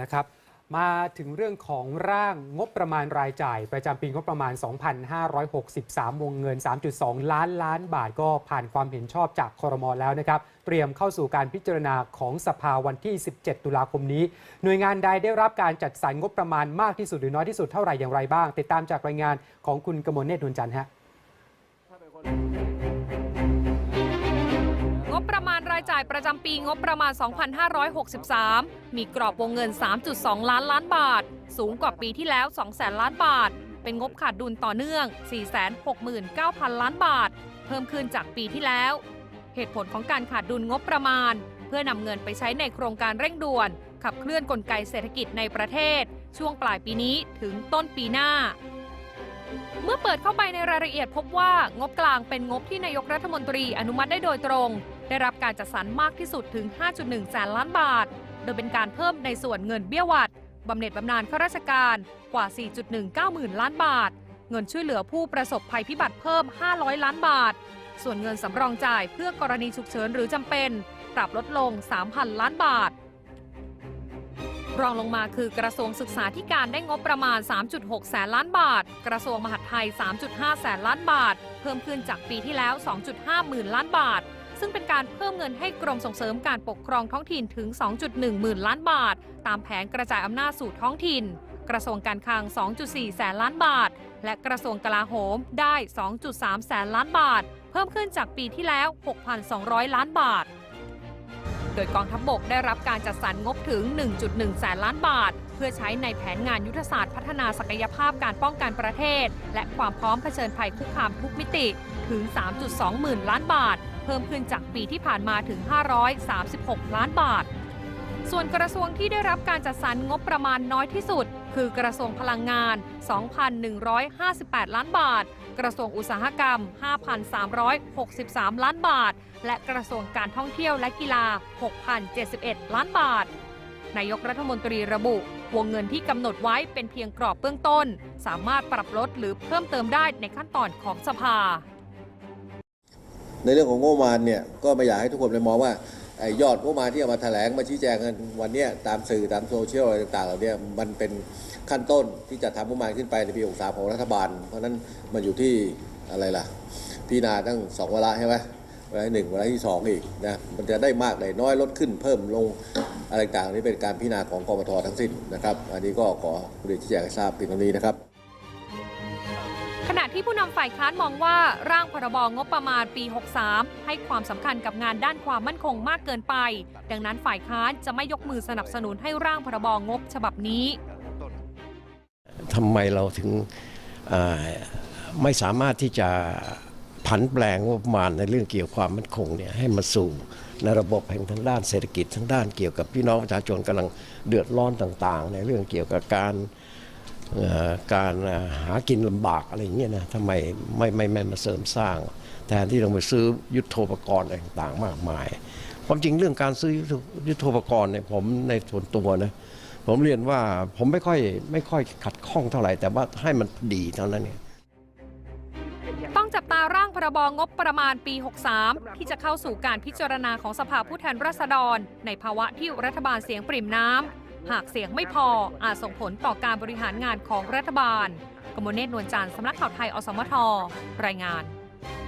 นะครับมาถึงเรื่องของร่างงบประมาณรายจ่าย ประจำปีงบประมาณ 2,563 วงเงิน 3.2 ล้านล้านบาทก็ผ่านความเห็นชอบจากคอรมอแล้วนะครับ เตรียมเข้าสู่การพิจารณาของสภาวันที่ 17 ตุลาคมนี้ หน่วยงานใดได้รับการจัดสรรงบประมาณมากที่สุดหรือน้อยที่สุดเท่าไหร่อย่างไรบ้าง ติดตามจากรายงานของคุณกมลเนตรนวลจันทร์ฮะ ประมาณรายจ่ายประจำปีงบประมาณ 2563 มีกรอบวงเงิน 3.2 ล้านล้านบาท สูงกว่าปีที่แล้ว2แสนล้านบาท เป็นงบขาดดุลต่อเนื่อง 469,000 ล้านบาท เพิ่มขึ้นจากปีที่แล้ว เหตุผลของการขาดดุลงบประมาณ เพื่อนำเงินไปใช้ในโครงการเร่งด่วน ขับเคลื่อนกลไกเศรษฐกิจในประเทศ ช่วงปลายปีนี้ถึงต้นปีหน้าเมื่อเปิดเข้าไปในรายละเอียดพบว่างบกลางเป็นงบที่นายกรัฐมนตรีอนุมัติได้โดยตรง ได้รับการจัดสรรมากที่สุดถึง 5.1 แสนล้านบาท โดยเป็นการเพิ่มในส่วนเงินเบี้ยหวัดบำเหน็จบำนาญข้าราชการกว่า 4.19 หมื่นล้านบาท เงินช่วยเหลือผู้ประสบภัยพิบัติเพิ่ม 500 ล้านบาท ส่วนเงินสำรองจ่ายเพื่อกรณีฉุกเฉินหรือจำเป็น ปรับลดลง 3,000 ล้านบาท รองลงมาคือกระทรวงศึกษาธิการได้งบประมาณ 3.6 แสนล้านบาท กระทรวงมหาดไทย 3.5 แสนล้านบาท เพิ่มขึ้นจากปีที่แล้ว 2.5 หมื่นล้านบาท ซึ่งเป็นการเพิ่มเงินให้กรมส่งเสริมการปกครองท้องถิ่นถึง 2.1 หมื่นล้านบาท ตามแผนกระจายอำนาจสู่ท้องถิ่น กระทรวงการคลัง 2.4 แสนล้านบาท และกระทรวงกลาโหมได้ 2.3 แสนล้านบาท เพิ่มขึ้นจากปีที่แล้ว 6,200 ล้านบาท โดยกองทัพบบกได้รับการจัดสรรงบถึง 1.1 แสนล้านบาท เพื่อใช้ในแผนงานยุทธศาสตร์พัฒนาศักยภาพการป้องกันประเทศ และความพร้อมเผชิญภัยคุกคามทุกมิติถึง 3.2 หมื่นล้านบาท เพิ่มขึ้นจากปีที่ผ่านมาถึง 536 ล้านบาท ส่วนกระทรวงที่ได้รับการจัดสรรงบประมาณน้อยที่สุด คือกระทรวงพลังงาน 2,158 ล้านบาท กระทรวงอุตสาหกรรม 5,363 ล้านบาท และกระทรวงการท่องเที่ยวและกีฬา 6,071 ล้านบาท นายกรัฐมนตรีระบุวงเงินที่กำหนดไว้เป็นเพียงกรอบเบื้องต้น สามารถปรับลดหรือเพิ่มเติมได้ในขั้นตอนของสภา ในเรื่องของงบประมาณเนี่ยก็ไม่อยากให้ทุกคนไปมองว่าไอ้ยอดงบประมาณที่เอามาแถลงมาชี้แจงกันวันนี้ตามสื่อตามโซเชียลอะไรต่างๆเหล่านี้มันเป็นขั้นต้นที่จะทำงบประมาณขึ้นไปในปี63ของรัฐบาล เพราะนั้นมันอยู่ที่อะไรล่ะพิจารณาตั้งสองเวลาใช่ไหมเวลาหนึ่งเวลาที่สองอีกนะมันจะได้มากได้น้อยลดขึ้นเพิ่มลงอะไรต่างๆนี่เป็นการพิจารณาของกรมธทั้งสิ้นนะครับ อันนี้ก็ขอเรียนชี้แจงให้ทราบเพียงเท่านี้นะครับ ที่ผู้นำฝ่ายค้านมองว่าร่างพรบงบประมาณปี 63 ให้ความสำคัญกับงานด้านความมั่นคงมากเกินไป ดังนั้นฝ่ายค้านจะไม่ยกมือสนับสนุนให้ร่างพรบงบฉบับนี้ทำไมเราถึงไม่สามารถที่จะผันแปลงงบประมาณในเรื่องเกี่ยวกับความมั่นคงเนี่ยให้มาสู่ในระบบแห่งทางด้านเศรษฐกิจทางด้านเกี่ยวกับพี่น้องประชาชนกำลังเดือดร้อนต่าง ๆ ในเรื่องเกี่ยวกับการ การหากินลำบากอะไรอย่างเงี้ยนะทำไมไม่ไม่ไม่มาเสริมสร้าง แทนที่เราไปซื้อยุทโธปกรณ์อะไรต่างๆ มากมาย ความจริงเรื่องการซื้อยุทโธปกรณ์เนี่ยผมในส่วนตัวนะผมเรียนว่าผมไม่ค่อยไม่ค่อยขัดข้องเท่าไหร่ แต่ว่าให้มันดีเท่านั้นเองต้องจับตาร่างพรบงบประมาณปี 63 ที่จะเข้าสู่การพิจารณาของสภาผู้แทนราษฎร ในภาวะที่รัฐบาลเสียงปริ่มน้ำ หากเสียงไม่พออาจส่งผลต่อการบริหารงานของรัฐบาลกมลเนตรนวลจันทร์สำนักข่าวไทยอสมทรายงาน